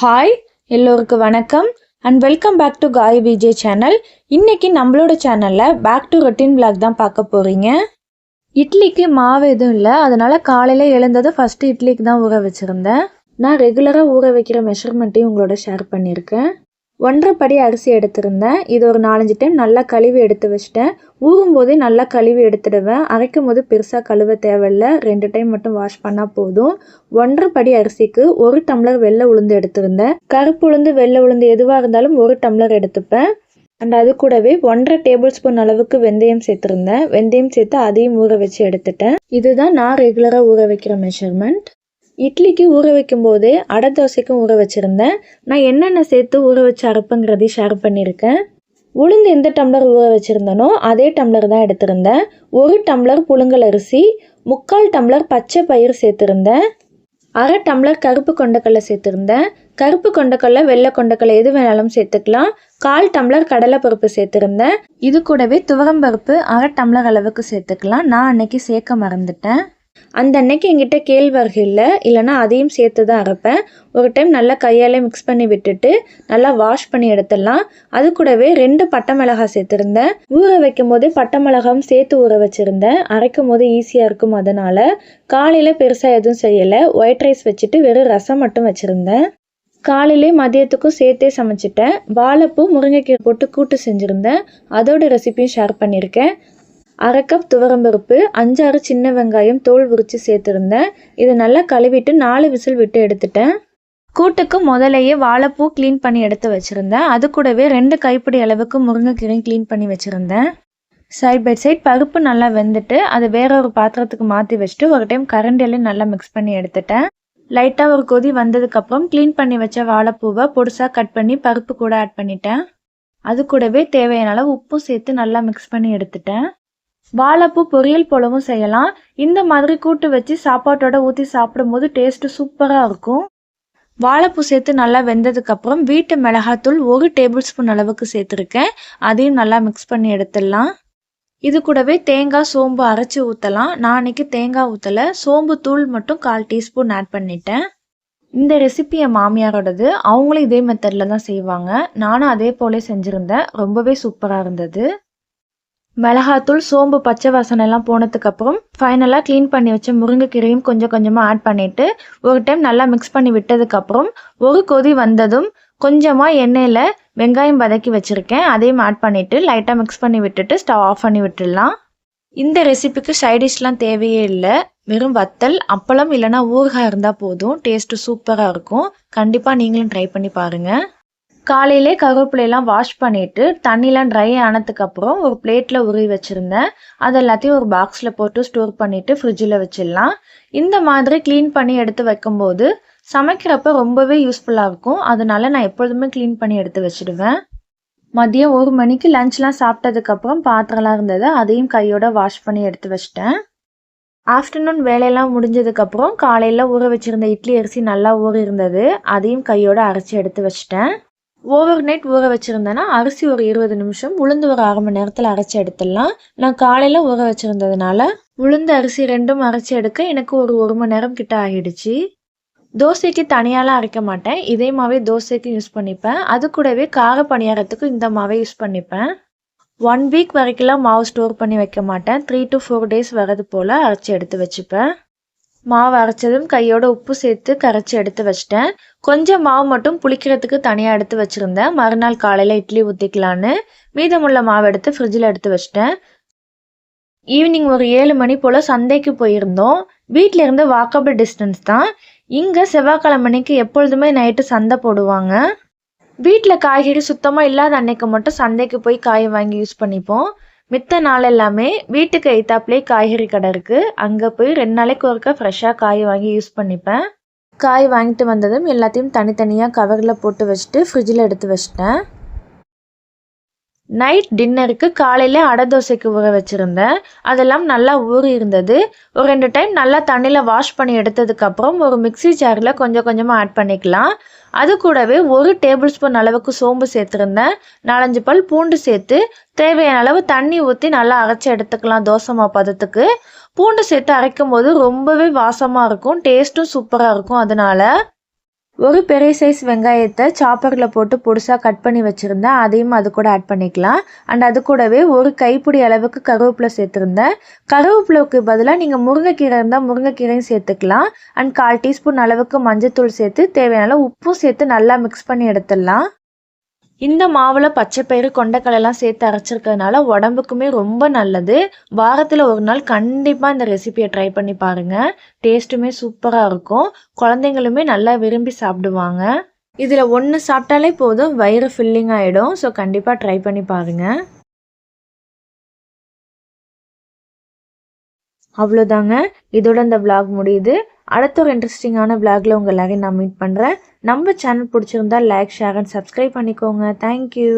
Hi எல்லோருக்கும் வணக்கம். And welcome back to காய் விஜய் சேனல் இன்றைக்கி நம்மளோட சேனலில் பேக் டு ரொட்டீன் பிளாக் தான் பார்க்க போகிறீங்க இட்லிக்கு மாவு எதுவும் இல்லை அதனால் காலையில் எழுந்ததும் ஃபஸ்ட்டு இட்லிக்கு தான் ஊற வச்சுருந்தேன். நான் ரெகுலராக ஊற வைக்கிற மெஷர்மெண்ட்டையும் உங்களோட ஷேர் பண்ணியிருக்கேன். ஒன்றரை படி அரிசி எடுத்திருந்தேன். இது ஒரு நாலஞ்சு டைம் நல்லா கழுவி எடுத்து வச்சிட்டேன். ஊறும் போதே நல்லா கழுவி எடுத்துடுவேன். அரைக்கும் போது பெருசாக கழுவ தேவையில்ல. ரெண்டு டைம் மட்டும் வாஷ் பண்ணால் போதும். ஒன்றரை படி அரிசிக்கு ஒரு டம்ளர் வெள்ளை உளுந்து எடுத்திருந்தேன். கருப்பு உளுந்து வெள்ளை உளுந்து எதுவாக இருந்தாலும் ஒரு டம்ளர் எடுத்துப்பேன். அண்ட் அது கூடவே ஒன்றரை டேபிள் ஸ்பூன் அளவுக்கு வெந்தயம் சேர்த்துருந்தேன். வெந்தயம் சேர்த்து அதையும் ஊற வச்சு எடுத்துட்டேன். இதுதான் நான் ரெகுலராக ஊற வைக்கிற மெஷர்மெண்ட் இட்லிக்கு ஊற வைக்கும்போது அடை தோசைக்கும் ஊற வச்சுருந்தேன். நான் என்னென்ன சேர்த்து ஊற வச்சு அரைப்புங்கிறதையும் ஷேர் பண்ணியிருக்கேன். உளுந்து எந்த டம்ளர் ஊற வச்சுருந்தனோ அதே டம்ளர் தான் எடுத்திருந்தேன். ஒரு டம்ளர் புழுங்கல் அரிசி முக்கால் டம்ளர் பச்சை பயிர் சேர்த்துருந்தேன். அரை டம்ளர் கருப்பு கொண்டக்கடலை சேர்த்துருந்தேன். கருப்பு கொண்டக்கடலை வெள்ளை கொண்டக்கடலை எது வேணாலும் சேர்த்துக்கலாம். கால் டம்ளர் கடலைப்பருப்பு சேர்த்துருந்தேன். இது கூடவே துவரம்பருப்பு அரை டம்ளர் அளவுக்கு சேர்த்துக்கலாம். நான் அன்னைக்கு சேர்க்க மறந்துட்டேன். அந்த அன்னைக்கு என்கிட்ட கேழ்வரகு இல்லை. இல்லைனா அதையும் சேர்த்து தான் அரைப்பேன். ஒரு டைம் நல்லா கையாலே மிக்ஸ் பண்ணி விட்டுட்டு நல்லா வாஷ் பண்ணி எடுத்துடலாம். அது கூடவே ரெண்டு பட்டை மிளகாய் சேர்த்துருந்தேன். ஊற வைக்கும் போதே பட்டை மிளகாயும் சேர்த்து ஊற வச்சுருந்தேன். அரைக்கும் போது ஈஸியாக இருக்கும் அதனால் காலையில் பெருசாக எதுவும் செய்யலை. ஒயிட் ரைஸ் வச்சுட்டு வெறும் ரசம் மட்டும் வச்சுருந்தேன். காலையிலே மதியத்துக்கும் சேர்த்தே சமைச்சிட்டேன். வாழைப்பூ முருங்கைக்கீரை போட்டு கூட்டு செஞ்சுருந்தேன். அதோட ரெசிபியும் ஷேர் பண்ணியிருக்கேன் அரை கப் துவரம்பருப்பு அஞ்சாறு சின்ன வெங்காயம் தோல் உரித்து சேர்த்துருந்தேன். இதை நல்லா கழுவிட்டு நாலு விசில் விட்டு எடுத்துட்டேன். கூட்டுக்கு முதலையே வாழைப்பூ க்ளீன் பண்ணி எடுத்து வச்சுருந்தேன். அது கூடவே ரெண்டு கைப்பிடி அளவுக்கு முருங்கைக்கீரையும் க்ளீன் பண்ணி வச்சுருந்தேன். சைட் பை சைட் பருப்பு நல்லா வெந்துட்டு அதை வேற ஒரு பாத்திரத்துக்கு மாற்றி வச்சுட்டு ஒரு டைம் கரண்டிலையும் நல்லா மிக்ஸ் பண்ணி எடுத்துட்டேன். லைட்டாக ஒரு கொதி வந்ததுக்கப்புறம் க்ளீன் பண்ணி வச்ச வாழைப்பூவை பொடிசாக கட் பண்ணி பருப்பு கூட ஆட் பண்ணிட்டேன். அது கூடவே தேவையான அளவு உப்பும் சேர்த்து நல்லா மிக்ஸ் பண்ணி எடுத்துட்டேன். வாழைப்பூ பொரியல் போலவும் செய்யலாம். இந்த மாதிரி கூட்டு வச்சு சாப்பாட்டோட ஊற்றி சாப்பிடும்போது டேஸ்ட்டு சூப்பராக இருக்கும். வாழைப்பூ சேர்த்து நல்லா வெந்ததுக்கப்புறம் வீட்டு மிளகாத்தூள் ஒரு டேபிள் ஸ்பூன் அளவுக்கு சேர்த்துருக்கேன். அதையும் நல்லா மிக்ஸ் பண்ணி எடுத்துடலாம். இது கூடவே தேங்காய் சோம்பு அரைச்சி ஊற்றலாம் நான் அன்னைக்கு தேங்காய் ஊற்றலை சோம்பு தூள் மட்டும் கால் டீஸ்பூன் ஆட் பண்ணிட்டேன். இந்த ரெசிபி என் மாமியாரோடது. அவங்களும் இதே மெத்தடில் தான் செய்வாங்க. நானும் அதே போலே செஞ்சுருந்தேன். ரொம்பவே சூப்பராக இருந்தது. மிளகாத்தூள் சோம்பு பச்சை வாசனை எல்லாம் போனதுக்கப்புறம் ஃபைனலாக க்ளீன் பண்ணி வச்ச முருங்கைக்கீரையும் கொஞ்சம் கொஞ்சமாக ஆட் பண்ணிவிட்டு ஒரு டைம் நல்லா மிக்ஸ் பண்ணி விட்டதுக்கப்புறம் ஒரு கொதி வந்ததும் கொஞ்சமாக எண்ணெயில் வெங்காயம் வதக்கி வச்சுருக்கேன். அதையும் ஆட் பண்ணிவிட்டு லைட்டாக மிக்ஸ் பண்ணி விட்டுட்டு ஸ்டவ் ஆஃப் பண்ணி விட்டுடலாம். இந்த ரெசிபிக்கு சைடிஷ்லாம் தேவையே இல்லை. வெறும் வத்தல் அப்பளம் இல்லைனா ஊறுகாய் இருந்தால் போதும். டேஸ்ட்டு சூப்பராக இருக்கும். கண்டிப்பாக நீங்களும் ட்ரை பண்ணி பாருங்கள் காலையிலே கருவேப்பிலையெல்லாம் வாஷ் பண்ணிவிட்டு தண்ணிலாம் ட்ரை ஆனதுக்கப்புறம் ஒரு பிளேட்டில் உருவி வச்சுருந்தேன். அது எல்லாத்தையும் ஒரு பாக்ஸில் போட்டு ஸ்டோர் பண்ணிவிட்டு ஃப்ரிட்ஜில் வச்சிடலாம். இந்த மாதிரி க்ளீன் பண்ணி எடுத்து வைக்கும்போது சமைக்கிறப்ப ரொம்பவே யூஸ்ஃபுல்லாக இருக்கும். அதனால நான் எப்பொழுதுமே க்ளீன் பண்ணி எடுத்து வச்சுடுவேன். மதியம் ஒரு மணிக்கு லஞ்ச்லாம் சாப்பிட்டதுக்கப்புறம் பாத்திரம்லாம் இருந்தது அதையும் கையோட வாஷ் பண்ணி எடுத்து வச்சிட்டேன். ஆஃப்டர்நூன் வேலையெல்லாம் முடிஞ்சதுக்கப்புறம் காலையில் ஊற வச்சுருந்த இட்லி அரிசி நல்லா ஊறி இருந்தது அதையும் கையோட அரைச்சி எடுத்து வச்சிட்டேன். ஓவர் நைட் ஊற வச்சுருந்தேன்னா அரிசி ஒரு இருபது நிமிஷம் உளுந்து ஒரு அரை மணி நேரத்தில் அரைச்சி எடுத்துடலாம். நான் காலையில் ஊற வச்சுருந்ததுனால உளுந்து அரிசி ரெண்டும் அரைச்சி எடுக்க எனக்கு ஒரு ஒரு மணி நேரம் கிட்ட ஆகிடுச்சு. தோசைக்கு தனியாலாம் அரைக்க மாட்டேன். இதே மாவே தோசைக்கு யூஸ் பண்ணிப்பேன். அது கூடவே கார பணியாரத்துக்கு இந்த மாவை யூஸ் பண்ணிப்பேன். ஒன் வீக் வரைக்கும்லாம் மாவு ஸ்டோர் பண்ணி வைக்க மாட்டேன். த்ரீ டு ஃபோர் டேஸ் வரது போல் அரைச்சி எடுத்து வச்சுப்பேன். மாவு அரைச்சதும் கையோட உப்பு சேர்த்து கரைச்சி எடுத்து வச்சிட்டேன். கொஞ்சம் மாவு மட்டும் புளிக்கிறதுக்கு தனியாக எடுத்து வச்சுருந்தேன். மறுநாள் காலையில் இட்லி ஊற்றிக்கலான்னு மீதமுள்ள மாவு எடுத்து ஃப்ரிட்ஜில் எடுத்து வச்சிட்டேன். ஈவினிங் ஒரு ஏழு மணி போல் சந்தைக்கு போயிருந்தோம். வீட்டில் இருந்து வாக்கபிள் டிஸ்டன்ஸ் தான். இங்கே செவ்வாய்க்கிழமைக்கு எப்பொழுதுமே நைட்டு சந்தை போடுவாங்க. வீட்டில் காய்கறி சுத்தமாக இல்லாத அன்னைக்கு மட்டும் சந்தைக்கு போய் காய் வாங்கி யூஸ் பண்ணிப்போம். மித்த நாள் எல்லாமே வீட்டுக்கு எய்த்தாப்புலேயே காய்கறி கடை இருக்குது அங்கே போய் ரெண்டு நாளைக்கு ஒருக்கா ஃப்ரெஷ்ஷாக காய் வாங்கி யூஸ் பண்ணிப்பேன். காய் வாங்கிட்டு வந்ததும் எல்லாத்தையும் தனித்தனியாக கவரில் போட்டு வச்சுட்டு ஃப்ரிட்ஜில் எடுத்து வச்சிட்டேன். நைட் டின்னருக்கு காலையில் அடை தோசைக்கு ஊற வச்சுருந்தேன். அதெல்லாம் நல்லா ஊறி இருந்தது. ஒரு ரெண்டு டைம் நல்லா தண்ணியில் வாஷ் பண்ணி எடுத்ததுக்கப்புறம் ஒரு மிக்சி ஜாரில் கொஞ்சம் கொஞ்சமாக ஆட் பண்ணிக்கலாம். அது கூடவே ஒரு டேபிள் ஸ்பூன் அளவுக்கு சோம்பு சேர்த்துருந்தேன். நாலஞ்சு பல் பூண்டு சேர்த்து தேவையான அளவு தண்ணி ஊற்றி நல்லா அரைச்சி எடுத்துக்கலாம் தோசை பதத்துக்கு. பூண்டு சேர்த்து அரைக்கும் போது ரொம்பவே வாசமாக இருக்கும் டேஸ்ட்டும் சூப்பராக இருக்கும் அதனால. ஒரு பெரிய சைஸ் வெங்காயத்தை சாப்பரில் போட்டு பொடுசாக கட் பண்ணி வச்சுருந்தேன். அதையும் அது கூட ஆட் பண்ணிக்கலாம். அண்ட் அது கூடவே ஒரு கைப்பிடி அளவுக்கு கருவேப்பிலை சேர்த்துருந்தேன். கருவேப்பிலைக்கு பதிலாக நீங்கள் முருங்கைக்கீரை இருந்தால் முருங்கைக்கீரையும் சேர்த்துக்கலாம். அண்ட் கால் டீஸ்பூன் அளவுக்கு மஞ்சத்தூள் சேர்த்து தேவையான உப்பும் சேர்த்து நல்லா மிக்ஸ் பண்ணி எடுத்துடலாம். இந்த மாவில் பச்சைப்பயிறு கொண்டக்கடலாம் சேர்த்து அரைச்சிருக்கிறதுனால உடம்புக்குமே ரொம்ப நல்லது. வாரத்தில் ஒரு நாள் கண்டிப்பாக இந்த ரெசிபியை ட்ரை பண்ணி பாருங்கள் டேஸ்ட்டுமே சூப்பராக இருக்கும். குழந்தைங்களுமே நல்லா விரும்பி சாப்பிடுவாங்க. இதில் ஒன்று சாப்பிட்டாலே போதும். வயிறு ஃபில்லிங் ஆகிடும் ஸோ கண்டிப்பாக ட்ரை பண்ணி பாருங்கள் அவ்வளோதாங்க இதோட இந்த விளாக் முடியுது. அடுத்த ஒரு இன்ட்ரெஸ்டிங்கான விளாகில் உங்கள் எல்லாரையும் நான் மீட் பண்ணுறேன் நம்ம சேனல் பிடிச்சிருந்தா லைக் ஷேர் அண்ட் சப்ஸ்கிரைப் பண்ணிக்கோங்க. Thank you